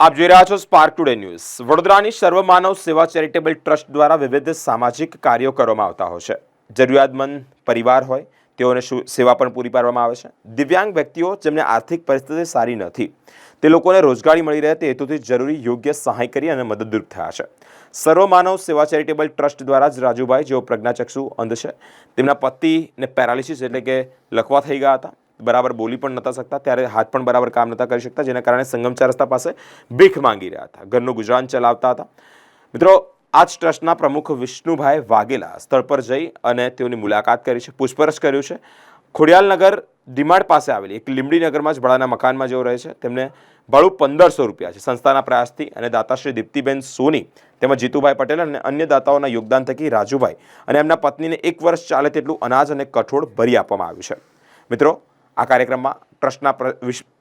આપ જોઈ રહ્યા છો સ્પાર્ક ટુડે ન્યૂઝ વડોદરાની સર્વમાનવ સેવા ચેરિટેબલ ટ્રસ્ટ દ્વારા વિવિધ સામાજિક કાર્યો કરવામાં આવતા હોય છે. જરૂરિયાતમંદ પરિવાર હોય, તેઓને શું સેવા પણ પૂરી પાડવામાં આવે છે. દિવ્યાંગ વ્યક્તિઓ જેમને આર્થિક પરિસ્થિતિ સારી નથી, તે લોકોને રોજગારી મળી રહે તે હેતુથી જરૂરી યોગ્ય સહાય કરી અને મદદરૂપ થયા છે. સર્વમાનવ સેવા ચેરિટેબલ ટ્રસ્ટ દ્વારા જ રાજુભાઈ, જેઓ પ્રજ્ઞાચક્ષુ અંધ છે, તેમના પતિને પેરાલિસિસ એટલે કે લખવા થઈ ગયા હતા. બરાબર બોલી પણ નહોતા શકતા, ત્યારે હાથ પણ બરાબર કામ નહોતા કરી શકતા, જેના કારણે સંગમચા રસ્તા પાસે ભીખ માંગી રહ્યા હતા. ઘરનું ગુજરાન ચલાવતા હતા. મિત્રો આ જ ટ્રસ્ટના પ્રમુખ વિષ્ણુભાઈ વાઘેલા સ્થળ પર જઈ અને તેઓની મુલાકાત કરી છે, પૂછપરછ કર્યું છે. ખોડિયાલનગર ડીમાર્ટ પાસે આવેલી એક લીંબડીનગરમાં જ ભાડાના મકાનમાં જેઓ રહે છે, તેમને ભાડું પંદરસો રૂપિયા છે. સંસ્થાના પ્રયાસથી અને દાતાશ્રી દીપ્તિબેન સોની તેમજ જીતુભાઈ પટેલ અને અન્ય દાતાઓના યોગદાન થકી રાજુભાઈ અને એમના પત્નીને એક વર્ષ ચાલે તેટલું અનાજ અને કઠોળ ભરી આપવામાં આવ્યું છે. મિત્રો આ કાર્યક્રમમાં ટ્રસ્ટના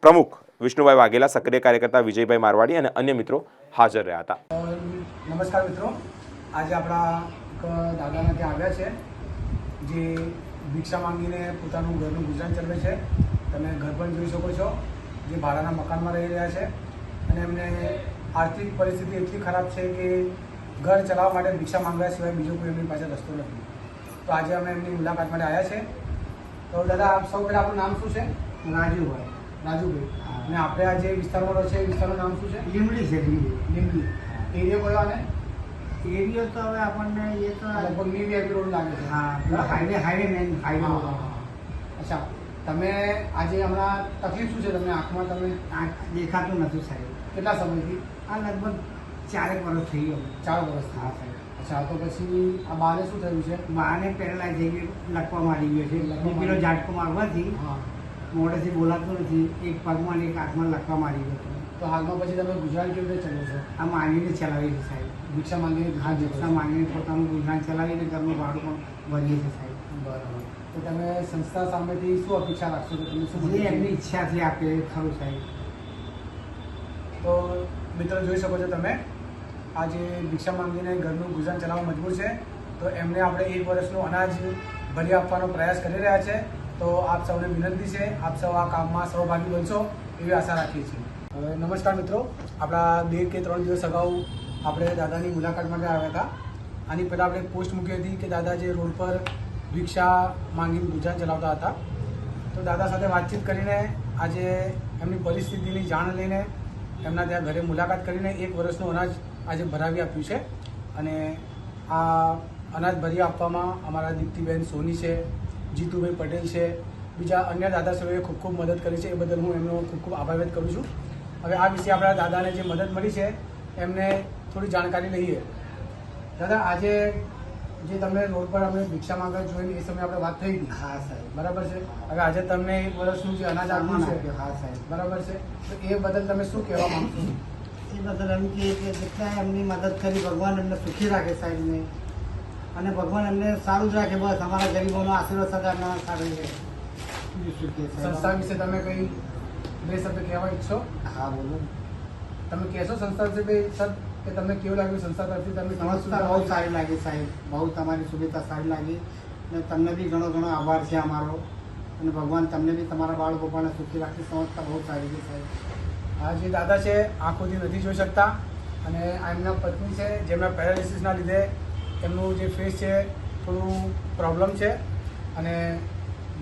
પ્રમુખ વિષ્ણુભાઈ વાઘેલા, સક્રિય કાર્યકર્તા વિજયભાઈ મારવાડી અને અન્ય મિત્રો હાજર રહ્યા હતા. નમસ્કાર મિત્રો. આજે આપણા દાદાના ત્યાં આવ્યા છે, જે ભિક્ષા માંગીને પોતાનું ઘરનું ગુજરાન ચલાવે છે. તમે ઘર પણ જોઈ શકો છો, જે ભાડાના મકાનમાં રહી રહ્યા છે. અને એમને આર્થિક પરિસ્થિતિ એટલી ખરાબ છે કે ઘર ચલાવવા માટે ભિક્ષા માંગવા સિવાય બીજો કોઈ એમની પાસે રસ્તો નથી. તો આજે અમે એમની મુલાકાત માટે આવ્યા છે. તો દાદા આપ સૌ પહેલાં આપણું નામ શું છે? રાજુભાઈ. રાજુભાઈ. અને આપણે આ જે વિસ્તારમાં રહો છે એ વિસ્તારનું નામ શું છે? લીમડી છે લીમડી લીમડી એરિયો કયો આને. એરિયો તો હવે આપણને એ તો લગભગ મી વીઆઈપી રોડ લાગે છે. હા હાઈવે હાઈવે મેન હાઈવે. અચ્છા તમે આજે હમણાં તકલીફ શું છે તમને આંખમાં તમે? આંખ દેખાતું નથી સાહેબ. કેટલા સમયથી? આ લગભગ ચારેક વર્ષ થઈ ગયો. ચાર વર્ષથી હા સાહેબ. અચ્છા તો પછી આ બાને શું થયું છે? બાને પહેલા થઈ ગયું લખવા મારી ગયો છે. પેલો ઝાટકો મારવાથી હા. મોઢેથી બોલાતું નથી. એક પગમાં અને એક હાથમાં લખવા મારી ગયો છે તો હાલમાં પછી તમે ગુજરાન કેવી રીતે ચલો છો? આ માંગીને ચલાવી છે સાહેબ. ભિક્ષા માંગીને હા ભિક્ષા માંગીને પોતાનું ગુજરાન ચલાવીને ઘરનું ભાડું પણ ભરીએ છીએ સાહેબ. બરાબર. તો તમે સંસ્થા સામેથી શું અપેક્ષા રાખશો કે તમે શું જે એમની ઈચ્છાથી આપે ખરું સાહેબ. તો મિત્રો જોઈ શકો છો તમે આ જે ભિક્ષા માંગીને ઘરનું ગુજરાન ચલાવવા મજબૂર છે. તો એમને આપણે એક વર્ષનું અનાજ ભરી આપવાનો પ્રયાસ કરી રહ્યા છે. તો આપ સૌને વિનંતી છે, આપ સૌ આ કામમાં સહભાગી બનશો એવી આશા રાખીએ છીએ. નમસ્કાર મિત્રો, આપણા બે કે ત્રણ દિવસ અગાઉ આપણે દાદાની મુલાકાત માટે આવ્યા હતા. આની પહેલાં આપણે પોસ્ટ મૂકી હતી કે દાદા જે રોડ પર ભિક્ષા માંગીને ગુજરાન ચલાવતા હતા. તો દાદા સાથે વાતચીત કરીને આજે એમની પરિસ્થિતિની જાણ લઈને એમના ત્યાં ઘરે મુલાકાત કરીને એક વર્ષનું અનાજ આજે ભરાવી આપ્યું છે. અને આ અનાજ ભરી આપવામાં અમારા દીપ્તિબેન સોની છે જીતુભાઈ પટેલ છે બીજા અન્ય દાદાશ્રીઓએ ખૂબ ખૂબ મદદ કરી છે. એ બદલ હું એમનો ખૂબ ખૂબ આભાર વ્યક્ત કરું છું. હવે આ વિશે આપણા દાદાને જે મદદ મળી છે એમને થોડી જાણકારી લઈએ. દાદા આજે જે તમને રોડ પર અમે ભિક્ષા માંગવા જોઈને એ સમયે આપણે વાત થઈ હતી. હા સાહેબ. બરાબર છે? હવે આજે તમને એક વર્ષનું જે અનાજ આપ્યું છે. હા સાહેબ. બરાબર છે? તો એ બદલ તમે શું કહેવા માંગશો? એ બદલ એમ કે કે જેટલા એમની મદદ કરી ભગવાન એમને સુખી રાખે સાહેબને. અને ભગવાન એમને સારું જ રાખે બસ અમારા ગરીબોનો આશીર્વાદ સદા એમના સારું રહે. સંસ્થા વિશે તમે કઈ બે શબ્દ કહેવા ઈચ્છો? હા બોલો. તમે કહેશો સંસ્થા વિશે બે શબ્દ? કે તમને કેવું લાગ્યું સંસ્થા તરફથી? તમે કેવી સંસ્થા બહુ સારી લાગી સાહેબ. બહુ તમારી સુવિધા સારી લાગી. અને તમને બી ઘણો ઘણો આભાર છે અમારો. અને ભગવાન તમને બી તમારા બાળ ગોપાળને સુખી રાખી. સંસ્થા બહુ સારી છે સાહેબ. આ જે દાદા છે આંખોથી નથી જોઈ શકતા. અને એમના પત્ની છે, જેમના પેરાલિસિસના લીધે એમનું જે ફેસ છે, થોડું પ્રોબ્લેમ છે. અને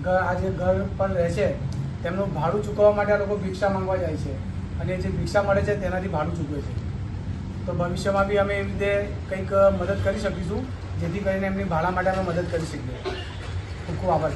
ઘર આ જે ઘર પર રહે છે, તેમનું ભાડું ચૂકવવા માટે આ લોકો ભિક્ષા માંગવા જાય છે. અને જે ભિક્ષા મળે છે, તેનાથી ભાડું ચૂકવે છે. તો ભવિષ્યમાં બી અમે એવી રીતે કંઈક મદદ કરી શકીશું, જેથી કરીને એમની ભાડા માટે અમે મદદ કરી શકીએ. ખૂબ ખૂબ આભાર